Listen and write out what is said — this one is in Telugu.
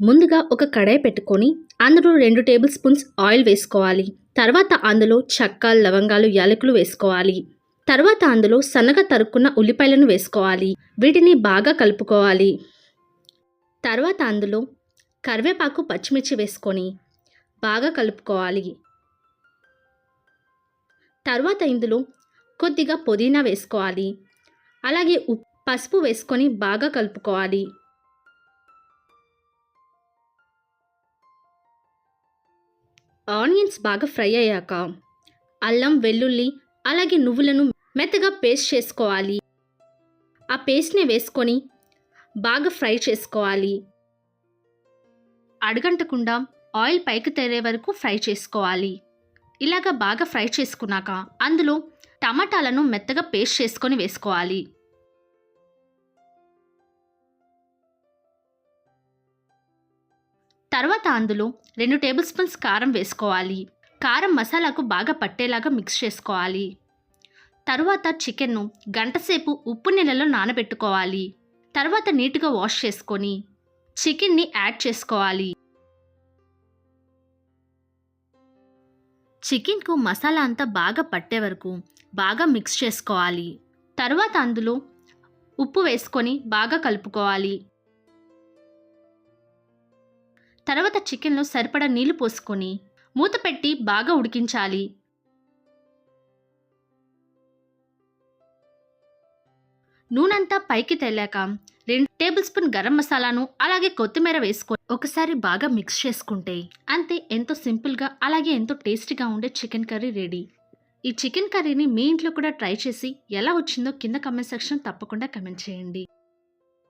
ముందుగా ఒక కడాయి పెట్టుకొని అందులో రెండు టేబుల్ స్పూన్స్ ఆయిల్ వేసుకోవాలి. తర్వాత అందులో చెక్క లవంగాలు యాలకులు వేసుకోవాలి. తర్వాత అందులో సన్నగా తరుక్కున్న ఉల్లిపాయలను వేసుకోవాలి. వీటిని బాగా కలుపుకోవాలి. తర్వాత అందులో కరివేపాకు పచ్చిమిర్చి వేసుకొని బాగా కలుపుకోవాలి. తర్వాత ఇందులో కొద్దిగా పుదీనా వేసుకోవాలి. అలాగే పసుపు వేసుకొని బాగా కలుపుకోవాలి. ఆనియన్స్ బాగా ఫ్రై అయ్యాక అల్లం వెల్లుల్లి అలాగే నువ్వులను మెత్తగా పేస్ట్ చేసుకోవాలి. ఆ పేస్ట్ని వేసుకొని బాగా ఫ్రై చేసుకోవాలి. అడగంటకుండా ఆయిల్ పైకి తేరే వరకు ఫ్రై చేసుకోవాలి. ఇలాగ బాగా ఫ్రై చేసుకున్నాక అందులో టమాటాలను మెత్తగా పేస్ట్ చేసుకొని వేసుకోవాలి. తర్వాత అందులో రెండు టేబుల్ స్పూన్స్ కారం వేసుకోవాలి. కారం మసాలాకు బాగా పట్టేలాగా మిక్స్ చేసుకోవాలి. తరువాత చికెన్ను గంటసేపు ఉప్పు నీళ్ళలో నానబెట్టుకోవాలి. తర్వాత నీట్గా వాష్ చేసుకొని చికెన్ని యాడ్ చేసుకోవాలి. చికెన్కు మసాలా అంతా బాగా పట్టే వరకు బాగా మిక్స్ చేసుకోవాలి. తర్వాత అందులో ఉప్పు వేసుకొని బాగా కలుపుకోవాలి. తర్వాత చికెన్లో సరిపడా నీళ్ళు పోసుకొని మూత పెట్టి బాగా ఉడికించాలి. నూనెంతా పైకి తెల్లాక రెండు టేబుల్ స్పూన్ గరం మసాలాను అలాగే కొత్తిమీర వేసుకొని ఒకసారి బాగా మిక్స్ చేసుకుంటే అంతే ఎంతో సింపుల్గా అలాగే ఎంతో టేస్టీగా ఉండే చికెన్ కర్రీ రెడీ. ఈ చికెన్ కర్రీని మీ ఇంట్లో కూడా ట్రై చేసి ఎలా వచ్చిందో కింద కమెంట్ సెక్షన్ తప్పకుండా కమెంట్ చేయండి.